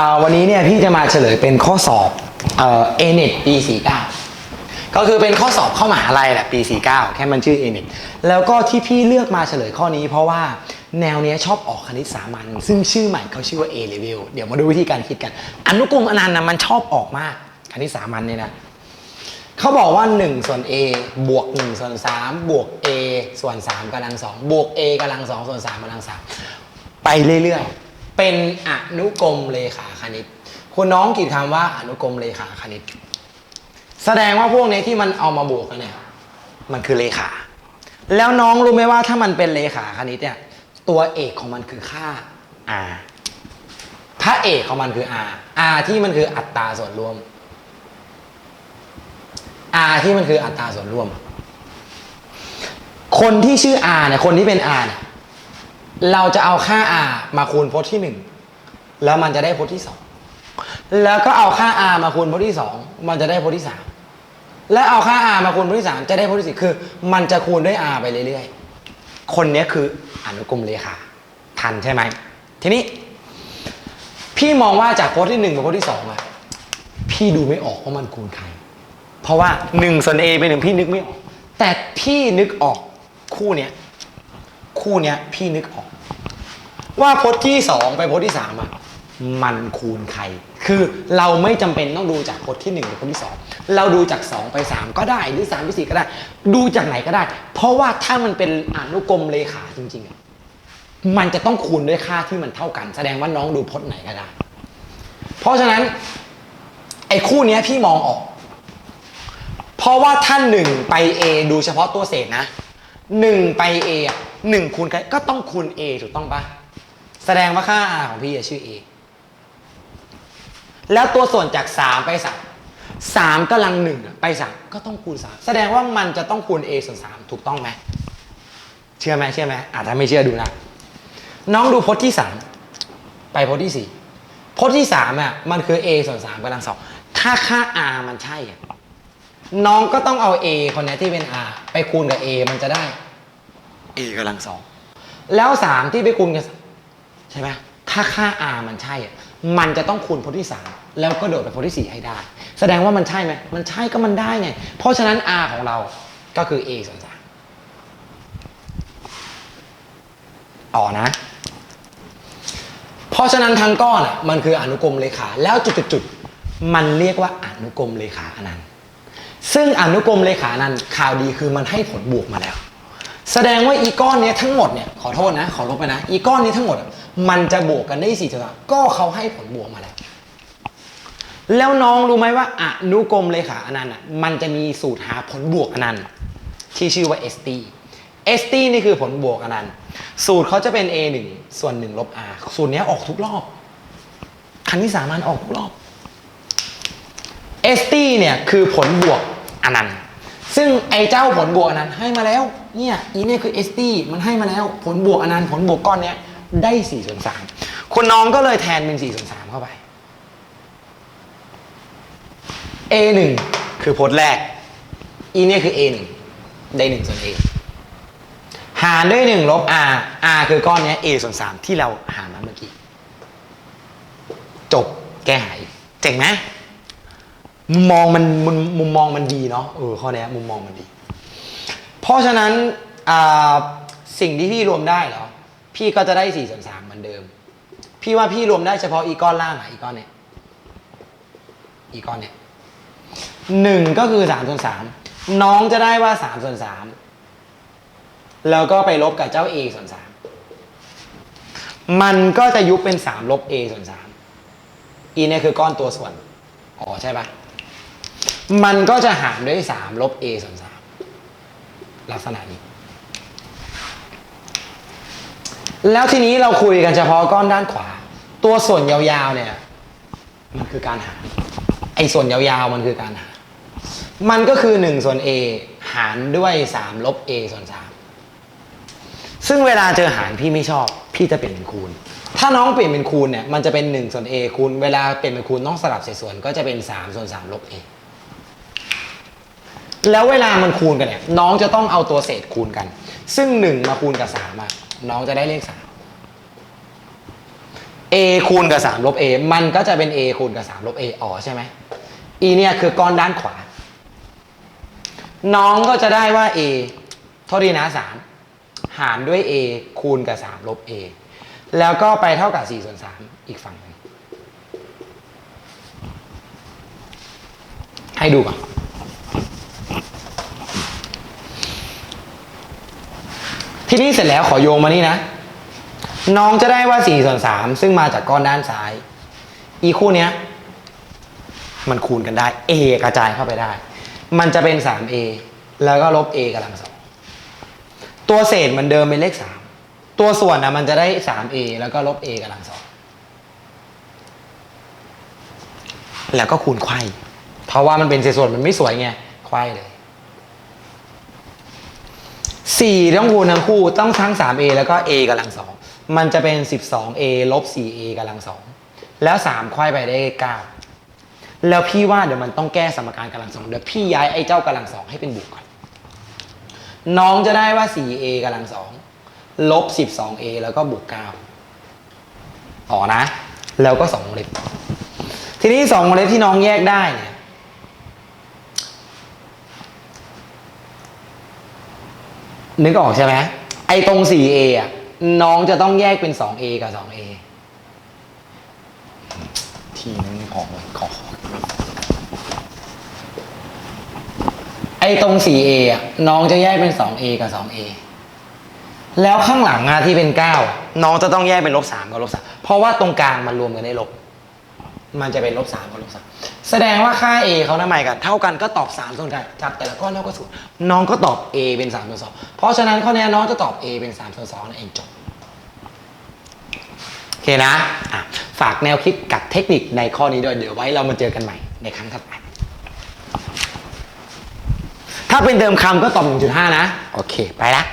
อ่าวันนี้เนี่ยพี่จะมาเฉลยเป็นข้อสอบเอ่อ ANET ปี49 ก็คือเป็นข้อสอบเข้ามหาลัยแหละปี 49 แค่มันชื่อ ANET แล้วก็ที่พี่เลือกมาเฉลยข้อนี้ เพราะว่าแนวเนี้ยชอบออกคณิตสามัญซึ่งชื่อใหม่เขาชื่อว่า A level เดี๋ยวมาดูวิธีการคิดกัน อนุกรมอนันต์นะมันชอบออกมากคณิตสามัญเนี่ยนะเขาบอกว่า 1 ส่วน a บวก 1 ส่วน 3 บวก a ส่วน 3กำลัง2บวก a กำลัง2ส่วน 3กำลัง3ไปเรื่อยๆ เป็นอนุกรมเลขาคณิต คุณน้องขีดคำว่าอนุกรมเลขาคณิต แสดงว่าพวกนี้ที่มันเอามาบวกกันเนี่ยมันคือเลขา แล้วน้องรู้ไหมว่าถ้ามันเป็นเลขาคณิตเนี่ยตัวเอกของมันคือค่า r พระเอกของมันคือ r r ที่มันคืออัตราส่วนรวม R ที่มันคืออัตราส่วนรวม คนที่ชื่อ R เนี่ยคนที่เป็น R เนี่ย เราจะเอาค่า R มาคูณพจน์ที่หนึ่งแล้วมันจะได้พจน์ที่สองแล้วก็เอาค่า R มาคูณพจน์ที่สองมันจะได้พจน์ที่สามและเอาค่า R มาคูณพจน์ที่สามจะได้พจน์ที่สี่คือ มันจะคูณด้วย R ไปเรื่อยๆ คนนี้คืออนุกรมเลขาทันใช่ไหมทีนี้ พี่มองว่าจากพจน์ที่หนึ่งไปพจน์ที่สองอะพี่ดูไม่ออกว่ามันคูณใคร เพราะว่า1ส่วน A เป็นหนึ่งพี่นึกไม่ออก แต่พี่นึกออกคู่เนี้ย คู่เนี้ยพี่นึกออก ว่าพจน์ที่2ไปพจน์ที่3อะมันคูณใคร คือเราไม่จำเป็นต้องดูจากพจน์ที่1หรือพจน์ที่ 2 เราดูจาก 2 ไป 3 ก็ได้หรือ3ไป4ก็ได้ ดูจากไหนก็ได้ เพราะว่าถ้ามันเป็นอนุกรมเลขาจริงๆอะมันจะต้องคูณด้วยค่าที่มันเท่ากัน แสดงว่าน้องดูพจน์ไหนก็ได้ เพราะฉะนั้นไอ้คู่เนี้ยพี่มองออก เพราะว่าถ้าหนึ่งไป A ดูเฉพาะตัวเศษนะหนึ่งไป A อะ หนึ่งคูณกันก็ต้องคูณ A ถูกต้องปะแสดงว่าค่า R ของพี่อะชื่อ A แล้วตัวส่วนจาก 3 ไป 3 3กำลังหนึ่งไป 3 ก็ต้องคูณ 3 แสดงว่ามันจะต้องคูณ A ส่วน 3 ถูกต้องไหมเชื่อไหมเชื่อไหมอาจจะไม่เชื่อดูนะน้องดูพจน์ที่ 3 ไปพจน์ที่ 4 พจน์ที่3อะมันคือ A ส่วน3กำลังสองถ้าค่า R มันใช่อะน้องก็ต้องเอา A คนนี้ที่เป็น R ไปคูณกับ A มันจะได้ A กำลังสองแล้ว3ที่ไปคูณกันใช่ไหมถ้าค่า R มันใช่อะมันจะต้องคูณพจน์ที่3แล้วก็โดดไปพจน์ที่4ให้ได้ แสดงว่ามันใช่ไหมมันใช่ก็มันได้ไง เพราะฉะนั้น R ของเราก็คือ A ส่วน3ต่อนะ เพราะฉะนั้นทั้งก้อนอะมันคืออนุกรมเลขา แล้วจุดๆๆมันเรียกว่าอนุกรมเลขาอนันต์ซึ่งอนุกรมเลขานั้นข่าวดีคือมันให้ผลบวกมาแล้ว แสดงว่าอีก้อนเนี้ยทั้งหมดเนี่ยขอโทษนะ ขอลบไปนะ อีก้อนนี้ทั้งหมดอะมันจะบวกกันได้สี่จุดก็เขาให้ผลบวกมาแล้ว แล้วน้องรู้ไหมว่าอนุกรมเลขาอนันต์อะมันจะมีสูตรหาผลบวกอนันต์ที่ชื่อว่า ST ST นี่คือผลบวกอนันต์สูตรเขาจะเป็น A 1ส่วน1ลบ R สูตรนี้ออกทุกรอบคณิตสามัญออกทุกรอบ ST เนี่ยคือผลบวกอนันต์ ซึ่งไอ้เจ้าผลบวกอนันต์ให้มาแล้ว เนี่ยอีเนี่ยคือ ST มันให้มาแล้วผลบวกอนันต์ผลบวกก้อนเนี้ยได้4ส่วน3คุณน้องก็เลยแทนเป็น4ส่วน3เข้าไป A 1 คือพจน์แรกอีเนี่ยคือ A 1 ได้1ส่วน A หารด้วย 1 ลบ R R คือก้อนเนี้ย A ส่วน 3 ที่เราหารมาเมื่อกี้ จบแก้หายเจ๋งไหม มุมมองมันมุมมุมมองมันดีเนาะเออข้อเนี้ยมุมมองมันดี เพราะฉะนั้นอ่าสิ่งที่พี่รวมได้เหรอพี่ก็จะได้สี่ส่วนสามเหมือนเดิม พี่ว่าพี่รวมได้เฉพาะอีก้อนล่างอะอีก้อนเนี้ยอีก้อนเนี้ยหนึ่งก็คือสามส่วนสามน้องจะได้ว่าสามส่วนสามแล้วก็ไปลบกับเจ้า a ส่วนสามมันก็จะยุบเป็นสามลบ a ส่วนสามอีเนี่ยคือก้อนตัวส่วน อ๋อใช่ปะ มันก็จะหารด้วย 3 ลบ a ส่วน3ลักษณะนี้ แล้วทีนี้เราคุยกันเฉพาะก้อนด้านขวา ตัวส่วนยาวๆเนี่ย มันคือการหาร ไอ้ส่วนยาวๆมันคือการหาร มันก็คือ 1 ส่วน a หารด้วย 3 ลบ a ส่วน 3 ซึ่งเวลาเจอหารพี่ไม่ชอบ พี่จะเปลี่ยนเป็นคูณถ้าน้องเปลี่ยนเป็นคูณเนี่ยมันจะเป็น1ส่วน a คูณเวลาเปลี่ยนเป็นคูณต้องสลับเศษส่วนก็จะเป็น3ส่วน3ลบ a แล้วเวลามันคูณกันเนี่ยน้องจะต้องเอาตัวเศษคูณกัน ซึ่ง1มาคูณกับ3อะน้องจะได้เลข3 a คูณกับ3ลบ a มันก็จะเป็น a คูณกับ3ลบ a อ๋อใช่ไหม e เนี่ยคือก้อนด้านขวา น้องก็จะได้ว่า a เท่าดีนะ3หารด้วย a คูณกับ3ลบ a แล้วก็ไปเท่ากับ4ส่วน3อีกฝั่งหนึ่งให้ดูก่อน ทีนี้เสร็จแล้วขอโยงมานี่นะ น้องจะได้ว่า4ส่วน3ซึ่งมาจากก้อนด้านซ้าย อีคู่เนี้ย มันคูณกันได้ a กระจายเข้าไปได้ มันจะเป็น 3a แล้วก็ลบ a กำลังสองตัวเศษมันเดิมเป็นเลข 3 ตัวส่วนนะมันจะได้ 3a แล้วก็ลบ a กำลังสองแล้วก็คูณไขว้เพราะว่ามันเป็นเศษส่วนมันไม่สวยไงไขว้เลย สี่ต้องคูณทั้งคู่ต้องทั้ง 3a แล้วก็ a กำลังสองมันจะเป็น 12a ลบ 4a กำลังสองแล้ว 3ควายไปได้ 9 แล้วพี่ว่าเดี๋ยวมันต้องแก้สมการกำลังสองเดี๋ยวพี่ย้ายไอ้เจ้ากำลังสองให้เป็นบวกก่อน น้องจะได้ว่า 4a กำลังสองลบ 12a แล้วก็บวก 9 ต่อนะ แล้วก็2วงเล็บ ทีนี้2วงเล็บที่น้องแยกได้เนี่ย นึกออกใช่ไหมไอ้ตรง 4a อะน้องจะต้องแยกเป็น 2a กับ 2a ทีนึงไม่พอเลยขอไอ้ตรง 4a อะน้องจะแยกเป็น 2a กับ 2a แล้วข้างหลังอะที่เป็น 9 น้องจะต้องแยกเป็นลบ3กับลบ3เพราะว่าตรงกลางมันรวมกันได้ลบ มันจะเป็นลบ3กับลบ3แสดงว่าค่า a เขาทำไม่กันเท่ากันก็ตอบ3ส่วนกันจับแต่ละก้อนเท่ากับศูนย์น้องก็ตอบ a เป็น3ส่วน2เพราะฉะนั้นข้อนี้น้องจะตอบ a เป็น3ส่วน2นั่นเองจบโอเคนะะฝากแนวคิดกับเทคนิคในข้อนี้ด้วยเดี๋ยวไว้เรามาเจอกันใหม่ในครั้งถัดไปถ้าเป็นเดิมคำก็ตอบ 1.5 นะ โอเค ไปละ